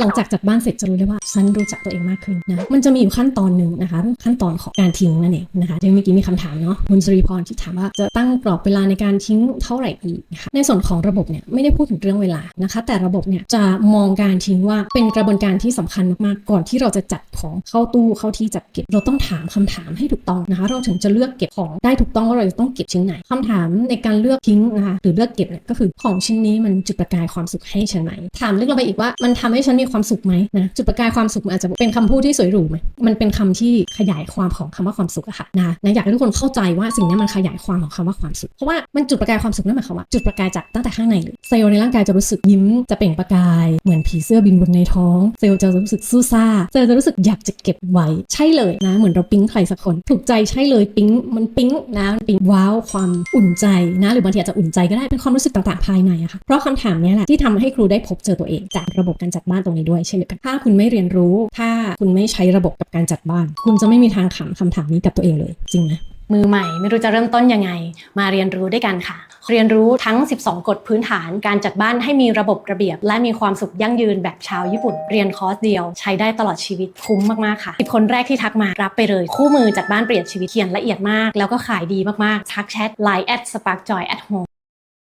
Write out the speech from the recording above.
หลังจากจัดบ้านเสร็จจะรู้เลยว่าฉันรู้จักตัวเองมากขึ้นนะมันจะมีอยู่ขั้นตอนหนึ่งนะคะ ขั้นตอนของการทิ้งนั่นเองนะคะที่เมื่อกี้มีคำถามเนาะคุณสรีพรที่ถามว่าจะตั้งกรอบเวลาในการทิ้งเท่าไหร่ดีนะคะในส่วนของระบบเนี่ยไม่ได้พูดถึงเรื่องเวลานะคะ แต่ระบบเนี่ยจะมองการทิ้งว่าเป็นกระบวนการที่สำคัญมากๆก่อนที่เราจะจัดของเข้าตู้เข้าที่จัดเก็บเราต้องถามคำถามให้ถูกต้องนะคะ เราถึงจะเลือกเก็บของได้ถูกต้องว่าเราจะต้องเก็บชิ้นไหนคำถามในการเลือกทิ้งนะคะหรือเลือกเก็บเนี่ยก็คือของชิ้นนี้มันจุดประกายความสุขให้ฉันไหมถามลึกลงไปอีกว่ามันทำให้ฉันมีความสุขไหมนะจุดประกายความสุขมันอาจจะเป็นคำพูดที่สวยหรูไหมมันเป็นคำที่ขยายความของคำว่าความสุขอะค่ะนะนะอยากให้ทุกคนเข้าใจว่าสิ่งนี้มันขยายความของคำว่าความสุขเพราะว่ามันจุดประกายความสุขนั่นหมายความว่าจุดประกายจากตั้งแต่ข้างในเลยเซลล์ในร่างกายจะรู้สึกยิ้มจะเปล่งประกายเหมือนผีเสื้อบินบนในท้อง เซลล์จะรู้สึกสู้ซ่าเซลล์จะรู้สึกอยากจะเก็บไว้ใช่เลยนะ เหมือนเราปิ๊งใครสักคน ถูกใจใช่เลยปิ๊งมันปิ๊งนะมันปิ๊งว้าวความอุ่นใจนะ หรือบางทีอาจจะอุ่นใจก็ได้เป็นความรู้สึกต่างๆภายในอะค่ะเพราะคำถามนี้แหละที่ทำให้ครูได้พบเจอตัวเองจากระบบการจัดบ้านตรงนี้ด้วยเช่นเดียวกันถ้าคุณไม่เรียนรู้ ถ้าคุณไม่ใช้ระบบกับการจัดบ้าน คุณจะไม่มีทางถามคำถามนี้กับตัวเองเลย จริงไหมมือใหม่ไม่รู้จะเริ่มต้นยังไง มาเรียนรู้ด้วยกันค่ะ เรียนรู้ทั้ง 12 กฎพื้นฐานการจัดบ้านให้มีระบบระเบียบ และมีความสุขยั่งยืนแบบชาวญี่ปุ่น เรียนคอร์สเดียว ใช้ได้ตลอดชีวิตคุ้มมากๆค่ะ10คนแรกที่ทักมารับไปเลย คู่มือจัดบ้านเปลี่ยนชีวิตเขียนละเอียดมาก แล้วก็ขายดีมากๆทักแชท Line at sparkjoy at home